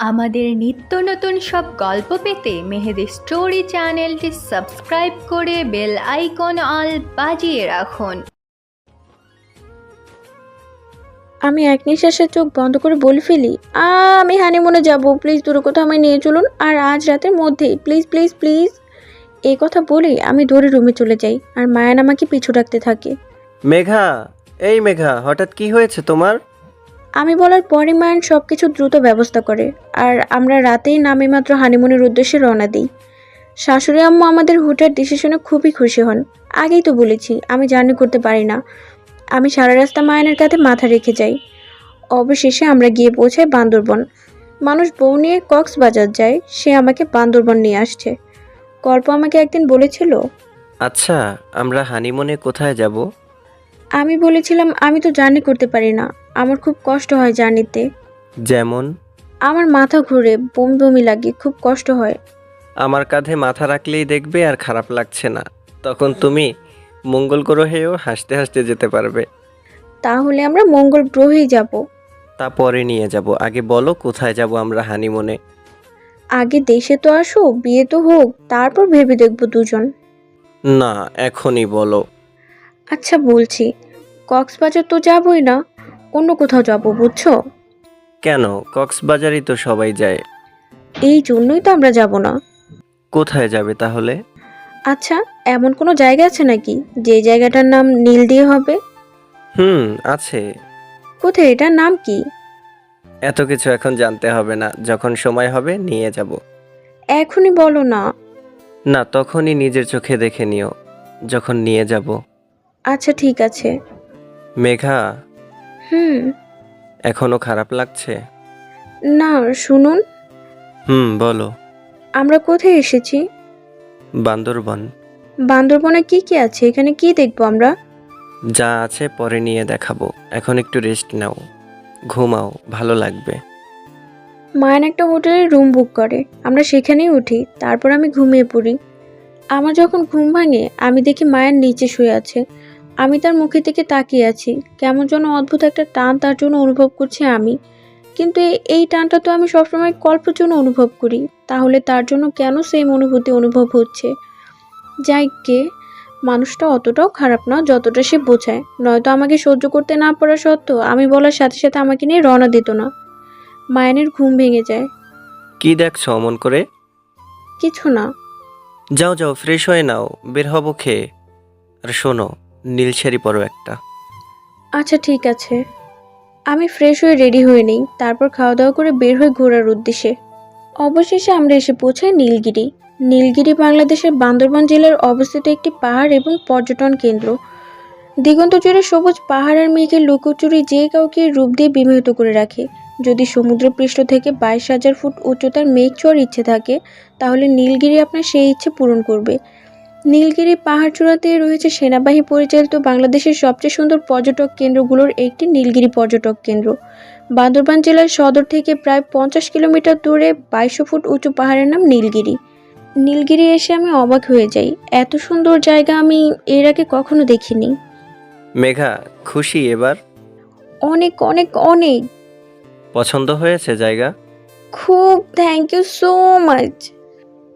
আমাদের নিত্য নতুন সব গল্প পেতে মেহেদি স্টোরি চ্যানেলটি সাবস্ক্রাইব করে বেল আইকন অল বাজিয়ে রাখুন। আমি এক নিঃশ্বাসে চোখ বন্ধ করে বলে ফেলি "আ, আমি হানিমুনে যাব প্লিজ দূরে কোথাও আমায় নিয়ে চলুন আর আজ রাতের মধ্যেই প্লিজ প্লিজ প্লিজ এই কথা বলেই আমি ধরে রুমে চলে যাই আর মায়ান আমাকে পিছু ডাকতে থাকে। মেঘা এই মেঘা হঠাৎ কি হয়েছে তোমার? আমি বলার পরে মায়ান সব কিছু দ্রুত ব্যবস্থা করে, আর আমরা রাতেই নামে মাত্র হানিমুনের উদ্দেশ্যে রওনা দিই। শাশুড়ি আম্মু আমাদের হুটার ডিসিশনে খুবই খুশি হন। আগেই তো বলেছি, আমি জার্নি করতে পারি না। আমি সারা রাস্তা মায়ানের কাঁধে মাথা রেখে যাই। অবশেষে আমরা গিয়ে পৌঁছাই বান্দরবন। মানুষ বউ নিয়ে কক্সবাজার যায়, সে আমাকে বান্দরবন নিয়ে আসছে। গল্প আমাকে একদিন বলেছিল আচ্ছা আমরা হানিমুনে কোথায় যাব? আমি বলেছিলাম আমি তো জার্নি করতে পারি না। আমার খুব কষ্ট হয় জার্নিতে। যেমন? আমার মাথা ঘুরে বমি বমি লাগে খুব কষ্ট হয়। আমার কাঁধে মাথা রাখলেই দেখবে আর খারাপ লাগছে না। তখন তুমি মঙ্গল গ্রহেও হাসতে হাসতে যেতে পারবে। তাহলে আমরা মঙ্গল গ্রহেই যাব। তা পরে নিয়ে যাব। আগে বলো কোথায় যাব আমরা হানিমুনে? আগে দেশে তো আসো বিয়ে তো হোক তারপর ভেবে দেখব দুজন। না এখনই বলো। আচ্ছা বলছি। কক্সবাজার তো যাবই না অন্য কোথাও যাব বুঝছ? কেন? কক্সবাজারই তো সবাই যায়। এই জন্যই তো আমরা যাব না। কোথায় যাবে তাহলে? আচ্ছা এমন কোনো জায়গা আছে নাকি যে জায়গাটার নাম নীল দিয়ে হবে? হুম আছে। কোথায়? এটার নাম কি? এত কিছু এখন জানতে হবে না যখন সময় হবে নিয়ে যাব। এখনই বলো না। না তখনই নিজের চোখে দেখে নিও যখন নিয়ে যাব। আচ্ছা ঠিক আছে। মেঘা? হুম। এখনও খারাপ লাগছে? না শুনুন। হুম বলো। আমরা কোথায় এসেছি? বান্দরবন। বান্দরবনে কি কি আছে? এখানে কি দেখব আমরা? যা আছে পরে নিয়ে দেখাবো। এখন একটু রেস্ট নাও। ঘুমাও ভালো লাগবে। মায়ান একটা হোটেলে রুম বুক করে। আমরা সেখানেই উঠি তারপর আমি ঘুমিয়ে পড়ি। আমার যখন ঘুম ভাঙে আমি দেখি মায়ের নিচে শুয়ে আছে। আমি তার মুখের দিকে তাকিয়ে আছি। কেমন যেন অদ্ভুত একটা টান তার জন্য অনুভব করছি আমি। কিন্তু এই টানটা তো আমি সবসময় কল্পের জন্য অনুভব করি। তাহলে তার জন্য কেন সেম অনুভূতি অনুভব হচ্ছে? যাই কে মানুষটা অতটাও খারাপ না যতটা সে বোঝায়। নয়তো আমাকে সহ্য করতে না পারা সত্ত্বেও আমি বলার সাথে সাথে আমাকে নিয়ে রওনা দিত না। মায়ানের ঘুম ভেঙে যায়। কি দেখছ অমন করে? কিছু না। যাও যাও ফ্রেশ হয়ে নাও। বের হব খেয়ে। আর শোনো নীল শাড়ি পরো একটা। আচ্ছা ঠিক আছে। আমি ফ্রেশ হয়ে রেডি হয়ে নেই, তারপর খাওয়া দাওয়া করে বের হয়ে ঘোরার উদ্দেশ্যে। অবশেষে আমরা এসে পৌঁছাই নীলগিরি। নীলগিরি বাংলাদেশের বান্দরবান জেলার অবস্থিত একটি পাহাড় এবং পর্যটন কেন্দ্র। দিগন্ত জুড়ে সবুজ পাহাড় আর মেঘের লুকোচুরি যে কাউকে রূপ দিয়ে বিমোহিত করে রাখে। যদি সমুদ্রপৃষ্ঠ থেকে বাইশ হাজার ফুট উচ্চতার মেঘ ছোঁয়ার ইচ্ছে থাকে, তাহলে নীলগিরি আপনার সেই ইচ্ছে পূরণ করবে। নীলগিরি পাহাড় চূড়াতে রয়েছে সেনাবাহিনী পরিচালিত বাংলাদেশের সবচেয়ে সুন্দর পর্যটক কেন্দ্রগুলোর একটি নীলগিরি পর্যটক কেন্দ্র। বান্দরবান জেলার সদর থেকে প্রায় পঞ্চাশ কিলোমিটার দূরে বাইশো ফুট উঁচু পাহাড়ের নাম নীলগিরি। নীলগিরি এসে আমি অবাক হয়ে যাই। এত সুন্দর জায়গা আমি এর আগে কখনো দেখিনি। মেঘা খুশি এবার? অনেক অনেক অনেক। পছন্দ হয়েছে জায়গা? খুব থ্যাংক ইউ সো মাচ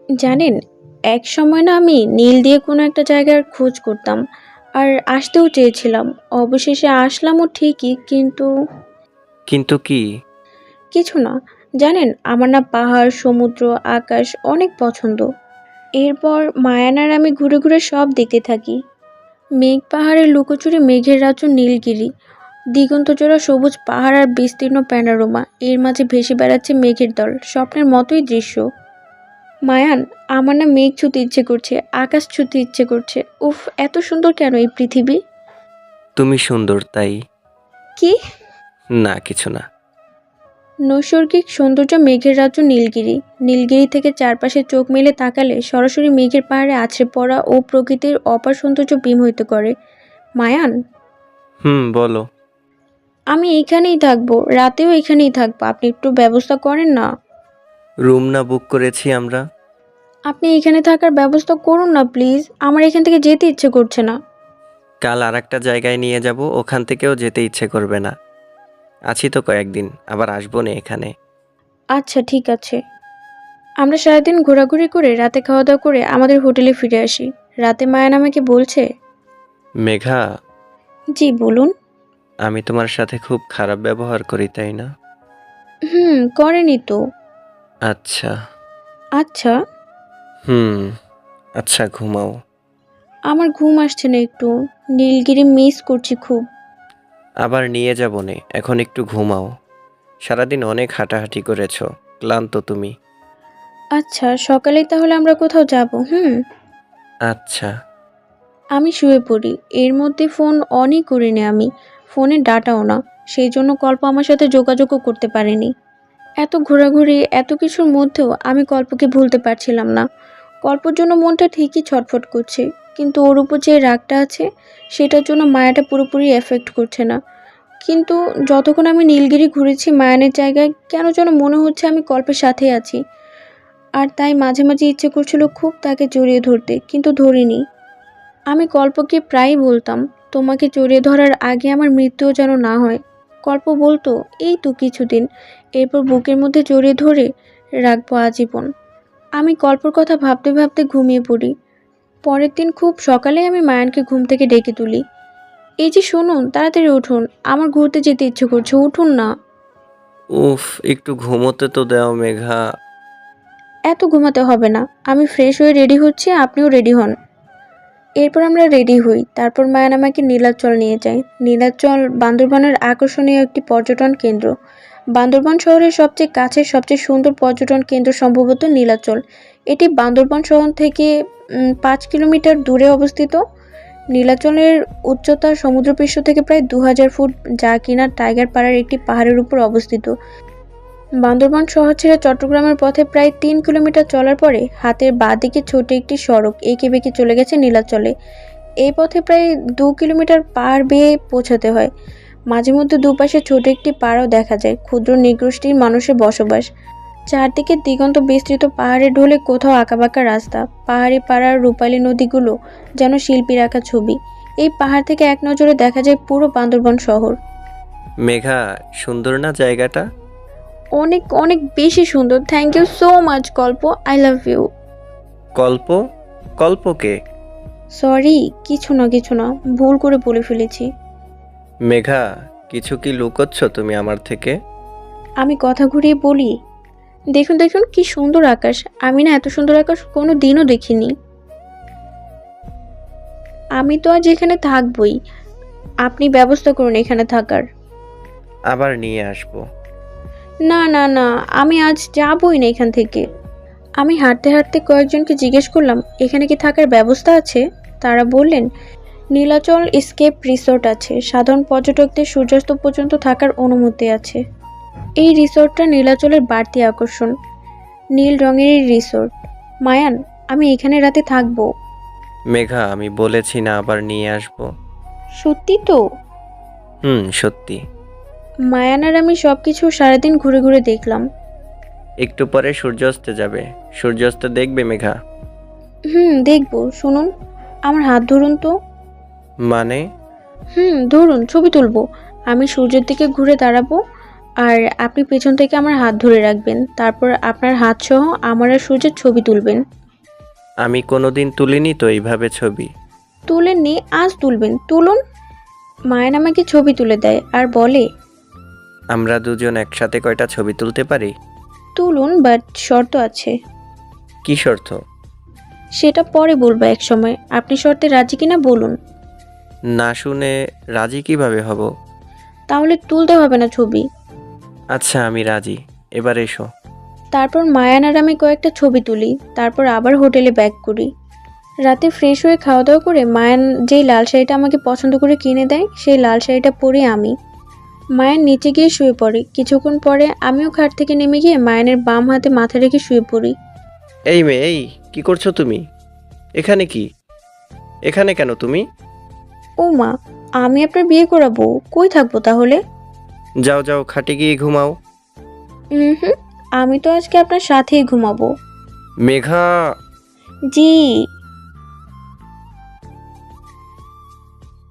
জানেন এক সময় না আমি নীল দিয়ে কোনো একটা জায়গার খোঁজ করতাম। আর আসতেও চেয়েছিলাম। অবশেষে আসলামও ঠিকই কিন্তু কিন্তু কি? কিছু না। জানেন আমার না পাহাড় সমুদ্র আকাশ অনেক পছন্দ। এরপর মায়ানার আমি ঘুরে ঘুরে সব দেখতে থাকি। মেঘ পাহাড়ের লুকোচুরি মেঘের রাজ্য নীলগিরি। দিগন্তজোড়া সবুজ পাহাড় আর বিস্তীর্ণ প্যানারোমা। এর মাঝে ভেসে বেড়াচ্ছে মেঘের দল। স্বপ্নের মতোই দৃশ্য। মায়ান আমার না মেঘ ছুতে ইচ্ছে করছে আকাশ ছুতে ইচ্ছে করছে। উফ এত সুন্দর কেন এই পৃথিবী? তুমি সুন্দর তাই? কি? না কিছু না। নৈসর্গিক সৌন্দর্য মেঘের রাজ্য নীলগিরি। নীলগিরি থেকে চারপাশে চোখ মেলে তাকালে সরাসরি মেঘের পাহাড়ে আছড়ে পড়া ও প্রকৃতির অপার সৌন্দর্য বিমোহিত করে। মায়ান? হুম বলো। আমি এইখানেই থাকব রাতেও এখানেই থাকব আপনি একটু ব্যবস্থা করেন না? রুম না বুক করেছি আমরা। আপনি এখানে থাকার ব্যবস্থা করুন না প্লিজ। আমার এখান থেকে যেতে ইচ্ছে করছে না। কাল আর একটা জায়গায় নিয়ে যাব ওখান থেকেও যেতে ইচ্ছে করবে না। আছি তো কয়েকদিন আবার আসব না এখানে। আচ্ছা ঠিক আছে। আমরা সারাদিন ঘোরাঘুরি করে রাতে খাওয়া দাওয়া করে আমাদের হোটেলে ফিরে আসি। রাতে মায়ান আমাকে বলছে? মেঘা? জি বলুন। আমি তোমার সাথে খুব খারাপ ব্যবহার করি তাই না? হুম করেনি তো। আচ্ছা। আচ্ছা। হুম আচ্ছা ঘুমাও। আমার ঘুম আসছে না একটু। নীলগিরি মিস করছি খুব। আবার নিয়ে যাব নে এখন একটু ঘুমাও। সারাদিন অনেক হাঁটাহাঁটি করেছ ক্লান্ত তুমি। আচ্ছা সকালেই তাহলে আমরা কোথাও যাব হুম? আচ্ছা। আমি শুয়ে পড়ি। এর মধ্যে ফোন অনই করিনি আমি। ফোনে ডাটাও না। সেই জন্য কল্প আমার সাথে যোগাযোগও করতে পারেনি। এত ঘোরাঘুরি, এত কিছুর মধ্যেও আমি কল্পকে ভুলতে পারছিলাম না। কল্পর জন্য মনটা ঠিকই ছটফট করছে, কিন্তু ওর উপর যে রাগটা আছে, সেটার জন্য মায়াটা পুরোপুরি এফেক্ট করছে না। কিন্তু যতক্ষণ আমি নীলগিরি ঘুরেছি মায়ানের জায়গায়, কেন যেন মনে হচ্ছে আমি কল্পের সাথে আছি। আর তাই মাঝে মাঝে ইচ্ছে করছিল খুব তাকে জড়িয়ে ধরতে, কিন্তু ধরিনি। আমি কল্পকে প্রায়ই বলতাম, তোমাকে জড়িয়ে ধরার আগে আমার মৃত্যুও যেন না হয়। কল্প বলতো এই তো কিছুদিন। এরপর বুকের মধ্যে জড়িয়ে ধরে রাখব আজীবন। আমি কল্পর কথা ভাবতে ভাবতে ঘুমিয়ে পড়ি। পরের দিন খুব সকালে আমি মায়ানকে ঘুম থেকে ডেকে তুলি। এই যে শুনুন তাড়াতাড়ি উঠুন আমার ঘুরতে যেতে ইচ্ছে করছে উঠুন না। উফ একটু ঘুমোতে তো দাও মেঘা। এত ঘুমাতে হবে না আমি ফ্রেশ হয়ে রেডি হচ্ছি আপনিও রেডি হন। এরপর আমরা রেডি হই। তারপর মায়ান আমাকে নীলাচল নিয়ে যায় নীলাচল বান্দরবানের আকর্ষণীয় একটি পর্যটন কেন্দ্র। বান্দরবান শহরের সবচেয়ে কাছের, সবচেয়ে সুন্দর পর্যটন কেন্দ্র সম্ভবত নীলাচল। এটি বান্দরবান শহর থেকে পাঁচ কিলোমিটার দূরে অবস্থিত। নীলাচলের উচ্চতা সমুদ্রপৃষ্ঠ থেকে প্রায় দু হাজার ফুট, যা কিনা টাইগার পাড়ার একটি পাহাড়ের উপর অবস্থিত। বান্দরবান শহর ছেড়ে চট্টগ্রামের পথে প্রায় তিন কিলোমিটার চলার পরে হাতের বাঁ দিকে ছোট একটি সড়ক এঁকে বেঁকে চলে গেছে নীলাচলে। এই পথে প্রায় দু কিলোমিটার পার বেয়ে পৌঁছাতে হয়। মাঝে মধ্যে দুপাশে ছোট একটি পাড়াও দেখা যায়, ক্ষুদ্র নিগোষ্ঠীর মানুষের বসবাস। চারদিকে দিগন্ত বিস্তৃত পাহাড়ে ঢলে কোথাও আঁকাবাঁকা রাস্তা, পাহাড়ি পাড়ার রূপালী নদীগুলো যেন শিল্পীর আঁকা ছবি। এই পাহাড় থেকে এক নজরে দেখা যায় পুরো বান্দরবন শহর। মেঘা, সুন্দর না জায়গাটা? অনেক অনেক বেশি সুন্দর। Thank you so much Kalpa. I love you Kalpa? কল্পকে? Sorry কিছু না কিছু না। ভুল করে বলে ফেলেছি। মেঘা কিছু কি লুকোচ্ছ তুমি আমার থেকে? আমি কথা ঘুরিয়ে বলি। দেখুন দেখুন কি সুন্দর আকাশ। আমি না এত সুন্দর আকাশ কোনো দিনও দেখিনি। আমি তো আজ এখানে থাকবই। আপনি ব্যবস্থা করুন এখানে থাকার। আবার নিয়ে আসব। না না না আমি আজ যাবই না এখান থেকে। আমি হাঁটতে হাঁটতে কয়েকজনকে জিজ্ঞেস করলাম এখানে কি থাকার ব্যবস্থা আছে? তারা বললেন নীলাচল স্কেপ রিসোর্ট আছে। সাধারণ পর্যটকদের সূর্যাস্ত পর্যন্ত থাকার অনুমতি আছে। এই রিসোর্টটা নীলাচলের বাড়তি আকর্ষণ। নীল রঙের এই রিসোর্ট। মায়ান আমি এখানে রাতে থাকব। মেঘা আমি বলেছি না আবার নিয়ে আসব। সত্যি তো? হুম সত্যি। মায়ান আর আমি সব কিছু সারাদিন ঘুরে ঘুরে দেখলাম। একটু পরে সূর্যাস্ত যাবে। সূর্যাস্ত দেখবে মেঘা? হুম দেখব। শুনুন আমার হাত ধরুন তো। মানে? হুম ধরুন ছবি তুলবো। আমি সূর্যের দিকে ঘুরে দাঁড়াবো আর আপনি পেছন থেকে আমার হাত ধরে রাখবেন। তারপর আপনার হাত সহ আমার আর সূর্যের ছবি তুলবেন। আমি কোনোদিন তুলিনি তো এইভাবে ছবি? তুলেননি আজ তুলবেন। তুলুন। মায়ের আমাকে ছবি তুলে দেয় আর বলে আমরা দুজন একসাথে কয়টা ছবি তুলতে পারি? তুলুন বাট শর্ত আছে। কি শর্ত? সেটা পরে বলব এক সময় আপনি শর্তে রাজি কিনা বলুন। না শুনে রাজি কীভাবে হব? তাহলে তুলতে হবে না ছবি। আচ্ছা আমি রাজি। এবার এসো। তারপর মায়ান আর আমি কয়েকটা ছবি তুলি। তারপর আবার হোটেলে ব্যাক করি। রাতে ফ্রেশ হয়ে খাওয়া দাওয়া করে মায়ান যেই লাল শাড়িটা আমাকে পছন্দ করে কিনে দেয় সেই লাল শাড়িটা পরে আমি। মায়ান নিচে গিয়ে শুয়ে পড়ে। কিছুক্ষণ পরে আমিও খাট থেকে নেমে গিয়ে মায়ের বাম হাতে মাথা রেখে শুয়ে পড়ি। এই মেয়ে এই কি করছ তুমি? এখানে কি? এখানে কেন তুমি? ও মা আমি আপনার বিয়ে করাবো। কই থাকব তাহলে? যাও যাও খাটে গিয়ে ঘুমাও। হুম আমি তো আজকে আপনার সাথেই ঘুমাবো। মেঘা! জি।